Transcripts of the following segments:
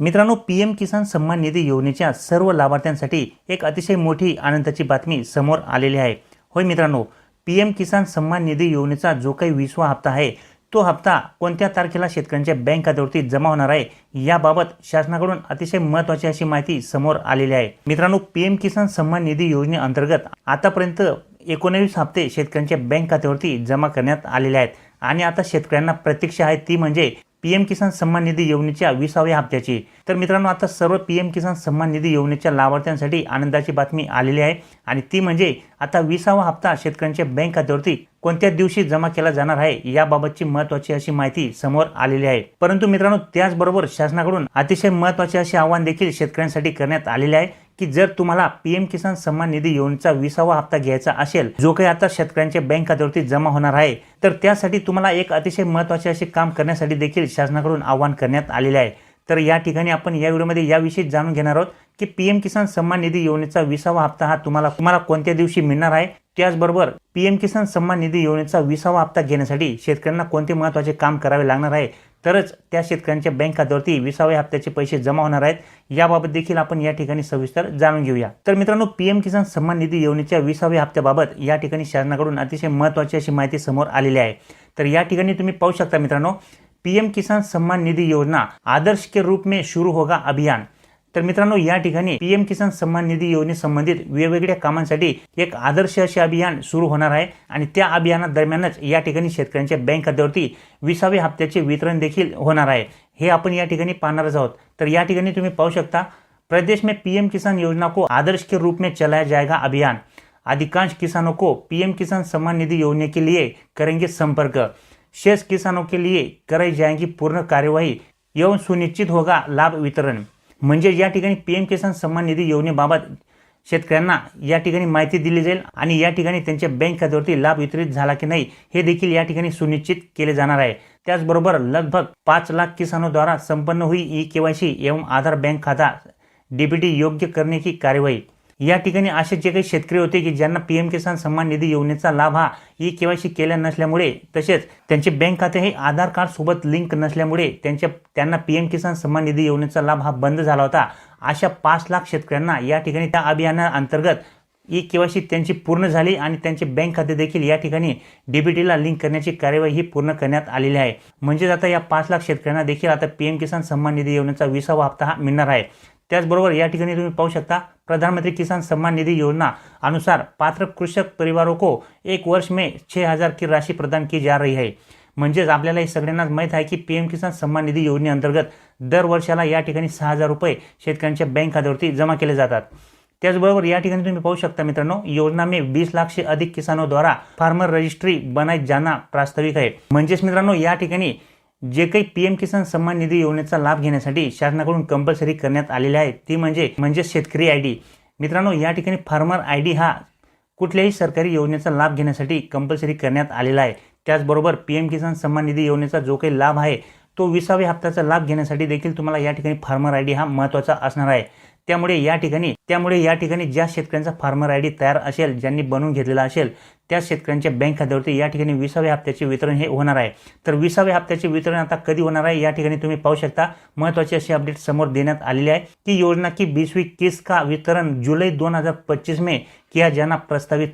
मित्रांनो P M किसान सन्मान निधी योजनेच्या सर्व लाभार्थ्यांसाठी एक अतिशय मोठी आनंदाची बातमी समोर आलेली आहे. होय मित्रांनो पी एम किसान सन्मान निधी योजनेचा जो काही विसवा हप्ता आहे तो हप्ता कोणत्या तारखेला शेतकऱ्यांच्या बँक खात्यावरती जमा होणार आहे याबाबत शासनाकडून अतिशय महत्त्वाची अशी माहिती समोर आलेली आहे. मित्रांनो पी एम किसान सन्मान निधी योजनेअंतर्गत आतापर्यंत एकोणवीस हप्ते शेतकऱ्यांच्या बँक खात्यावरती जमा करण्यात आलेले आहेत. आणि आता शेतकऱ्यांना प्रतीक्षा आहे ती म्हणजे पी एम किसान सन्मान निधी योजनेच्या विसाव्या हप्त्याची. तर मित्रांनो आता सर्व पी एम किसान सन्मान निधी योजनेच्या लाभार्थ्यांसाठी आनंदाची बातमी आलेली आहे. आणि ती म्हणजे आता विसावा हप्ता शेतकऱ्यांच्या बँक खात्यावरती कोणत्या दिवशी जमा केला जाणार आहे याबाबतची महत्वाची अशी माहिती समोर आलेली आहे. परंतु मित्रांनो त्याचबरोबर शासनाकडून अतिशय महत्त्वाचे असे आवाहन देखील शेतकऱ्यांसाठी करण्यात आलेले आहे. की जर तुम्हाला पीएम किसान सन्मान निधी योजनेचा विसावा हप्ता घ्यायचा असेल जो काही आता शेतकऱ्यांच्या बँक खात्यावरती जमा होणार आहे तर त्यासाठी तुम्हाला एक अतिशय महत्त्वाचे असे काम करण्यासाठी देखील शासनाकडून आवाहन करण्यात आलेले आहे. तर या ठिकाणी आपण या व्हिडिओमध्ये याविषयी जाणून घेणार आहोत की पीएम किसान सन्मान निधी योजनेचा विसावा हप्ता हा तुम्हाला तुम्हाला कोणत्या दिवशी मिळणार आहे? त्याचबरोबर पीएम किसान सन्मान निधी योजनेचा विसावा हप्ता घेण्यासाठी शेतकऱ्यांना कोणते महत्त्वाचे काम करावे लागणार आहे? तरच त्या शेतकऱ्यांच्या बँक खात्यावरती विसाव्या हप्त्याचे पैसे जमा होणार आहेत. याबाबत देखील आपण या ठिकाणी सविस्तर जाणून घेऊया. तर मित्रांनो पीएम किसान सन्मान निधी योजनेच्या विसाव्या हप्त्याबाबत या ठिकाणी शासनाकडून अतिशय महत्त्वाची अशी माहिती समोर आलेली आहे. तर या ठिकाणी तुम्ही पाहू शकता मित्रांनो पीएम किसान सन्मान निधी योजना आदर्श के रूप में शुरू होगा अभियान. तर मित्रांनो या ठिकाणी पीएम किसान सन्मान निधी योजनेसंबंधित वेगवेगळ्या कामांसाठी एक आदर्श असे अभियान सुरू होणार आहे. आणि त्या अभियानादरम्यानच या ठिकाणी शेतकऱ्यांच्या बँक खात्यावरती विसावे हप्त्याचे वितरण देखील होणार आहे. हे आपण या ठिकाणी पाहणारच आहोत. तर या ठिकाणी तुम्ही पाहू शकता प्रदेश में पीएम किसान योजना को आदर्श के रूप में चलाया जाएगा अभियान. अधिकांश किसानों को पीएम किसान सम्मान निधि योजना के लिए करेंगे संपर्क. शेष किसानों के लिए कराई जाएगी पूर्ण कार्यवाही एवं सुनिश्चित होगा लाभ वितरण. म्हणजे या ठिकाणी पी एम किसान सन्मान निधी योजनेबाबत शेतकऱ्यांना या ठिकाणी माहिती दिली जाईल आणि या ठिकाणी त्यांच्या बँक खात्यावरती लाभ वितरित झाला की नाही हे देखील या ठिकाणी सुनिश्चित केले जाणार आहे. त्याचबरोबर लगभग पाच लाख किसानोद्वारा संपन्न हुई ई केवायसी एवं आधार बँक खाता डीबीटी योग्य करणे की कार्यवाही या ठिकाणी असे जे काही शेतकरी होते की ज्यांना पी एम किसान सन्मान निधी योजनेचा लाभ हा ई केवायसी केल्या नसल्यामुळे तसेच त्यांचे बँक खाते हे आधार कार्ड सोबत लिंक नसल्यामुळे त्यांच्या त्यांना पी एम किसान सन्मान निधी योजनेचा लाभ हा बंद झाला होता. अशा पाच लाख शेतकऱ्यांना या ठिकाणी त्या अभियानाअंतर्गत ई केवायसी त्यांची पूर्ण झाली आणि त्यांचे बँक खाते देखील या ठिकाणी डीबीटीला लिंक करण्याची कार्यवाही ही पूर्ण करण्यात आलेली आहे. म्हणजेच आता या पाच लाख शेतकऱ्यांना देखील आता पी एम किसान सन्मान निधी योजनेचा विसावा हप्ता हा मिळणार आहे. त्याचबरोबर या ठिकाणी तुम्ही पाहू शकता प्रधानमंत्री किसान सम्मान निधि योजना अनुसार पात्र कृषक परिवारों को एक वर्ष में छः हजार की राशि प्रदान की जा रही है. म्हणजेच आपल्याला हे सगळ्यांनाच माहीत आहे की पी एम किसान सन्मान निधी योजनेअंतर्गत दर वर्षाला या ठिकाणी सहा हजार रुपये शेतकऱ्यांच्या बँक खात्यावरती जमा केले जातात. त्याचबरोबर या ठिकाणी तुम्ही पाहू शकता मित्रांनो योजना में वीस लाख से अधिक किसानों द्वारा फार्मर रजिस्ट्री बनाई जाना प्रास्ताविक आहे. म्हणजेच मित्रांनो या ठिकाणी जे काही पी एम किसान सन्मान निधी योजनेचा लाभ घेण्यासाठी शासनाकडून कंपल्सरी करण्यात आलेले आहे ती म्हणजे म्हणजे शेतकरी आय डी. मित्रांनो या ठिकाणी फार्मर आय डी हा कुठल्याही सरकारी योजनेचा लाभ घेण्यासाठी कंपल्सरी करण्यात आलेला आहे. त्याचबरोबर पी एम किसान सन्मान निधी योजनेचा जो काही लाभ आहे तो विसाव्या हप्त्याचा लाभ घेण्यासाठी देखील तुम्हाला या ठिकाणी फार्मर आय डी हा महत्त्वाचा असणार आहे. त्यामुळे या ठिकाणी त्यामुळे या ठिकाणी ज्या शेतकऱ्यांचा फार्मर आय डी तयार असेल ज्यांनी बनवून घेतलेला असेल त्या शेतकऱ्यांच्या बँक खात्यावरती या ठिकाणी विसाव्या हप्त्याचे वितरण हे होणार आहे. तर विसाव्या हप्त्याचे वितरण आता कधी होणार आहे या ठिकाणी तुम्ही पाहू शकता. महत्त्वाची अशी अपडेट समोर देण्यात आलेली आहे की योजना की बीसवी किस का वितरण जुलै दोन हजार पच्चीस मे किया जाना प्रस्तावित.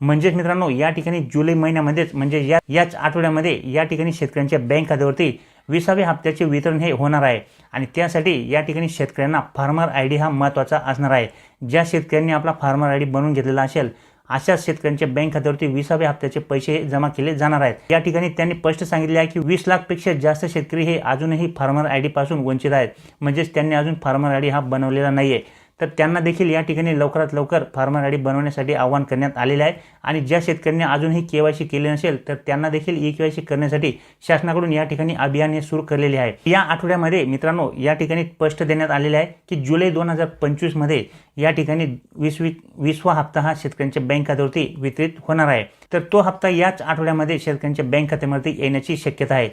म्हणजेच मित्रांनो या ठिकाणी जुलै महिन्यामध्येच म्हणजे या याच आठवड्यामध्ये या ठिकाणी शेतकऱ्यांच्या बँक खात्यावरती विसाव्या हप्त्याचे वितरण हे होणार आहे. आणि त्यासाठी या ठिकाणी शेतकऱ्यांना फार्मर आय डी हा महत्त्वाचा असणार आहे. ज्या शेतकऱ्यांनी आपला फार्मर आय डी बनवून घेतलेला असेल अशा शेतकऱ्यांच्या बँक खात्यावरती विसाव्या हप्त्याचे पैसे जमा केले जाणार आहेत. या ठिकाणी त्यांनी स्पष्ट सांगितले आहे की वीस लाखपेक्षा जास्त शेतकरी हे अजूनही फार्मर आय डी पासून वंचित आहेत. म्हणजेच त्यांनी अजून फार्मर आय डी हा बनवलेला नाही आहे तर त्यांना देखील या ठिकाणी लवकरात लवकर फार्मर आयडी बनवण्यासाठी आवाहन करण्यात आलेलं आहे. आणि ज्या शेतकऱ्यांनी अजूनही के वाय सी केले नसेल तर त्यांना देखील ई के वाय सी करण्यासाठी शासनाकडून या ठिकाणी अभियान हे सुरू केलेले आहे. या आठवड्यामध्ये मित्रांनो या ठिकाणी स्पष्ट देण्यात आलेले आहे की जुलै दोन हजार पंचवीसमध्ये या ठिकाणी वीसवी वीसवा हप्ता हा शेतकऱ्यांच्या बँक खात्यावरती वितरित होणार आहे. तर तो हप्ता याच आठवड्यामध्ये शेतकऱ्यांच्या बँक खात्यावरती येण्याची शक्यता आहे.